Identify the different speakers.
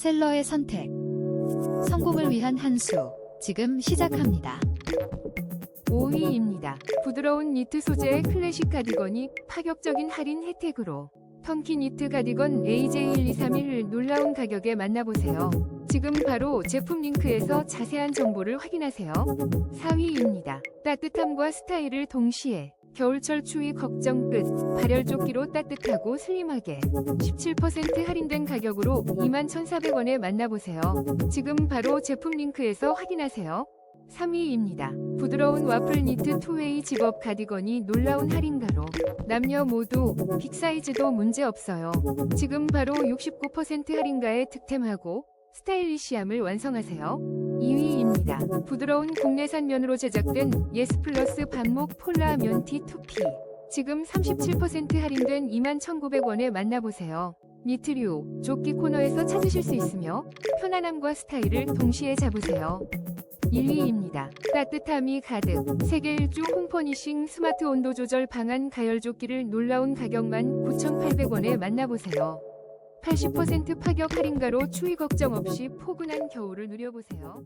Speaker 1: 셀러의 선택. 성공을 위한 한 수. 지금 시작합니다.
Speaker 2: 5위입니다. 부드러운 니트 소재의 클래식 가디건이 파격적인 할인 혜택으로 턴키 니트 가디건 AJ1231을 놀라운 가격에 만나보세요. 지금 바로 제품 링크에서 자세한 정보를 확인하세요. 4위입니다. 따뜻함과 스타일을 동시에 겨울철 추위 걱정 끝 발열 조끼로 따뜻하고 슬림하게 17% 할인된 가격으로 21,400원에 만나보세요. 지금 바로 제품 링크에서 확인하세요. 3위입니다. 부드러운 와플 니트 투웨이 집업 가디건이 놀라운 할인가로 남녀 모두 빅 사이즈도 문제 없어요. 지금 바로 69% 할인가에 득템하고 스타일리시함을 완성하세요. 2위입니다. 부드러운 국내산 면으로 제작된 예스 플러스 반목 폴라 면티 투피. 지금 37% 할인된 21,900원에 만나보세요. 니트류, 조끼 코너에서 찾으실 수 있으며 편안함과 스타일을 동시에 잡으세요. 1위입니다. 따뜻함이 가득 세계 일주 홈퍼니싱 스마트 온도 조절 방안 가열 조끼를 놀라운 가격만 9,800원에 만나보세요. 80% 파격 할인가로 추위 걱정 없이 포근한 겨울을 누려보세요.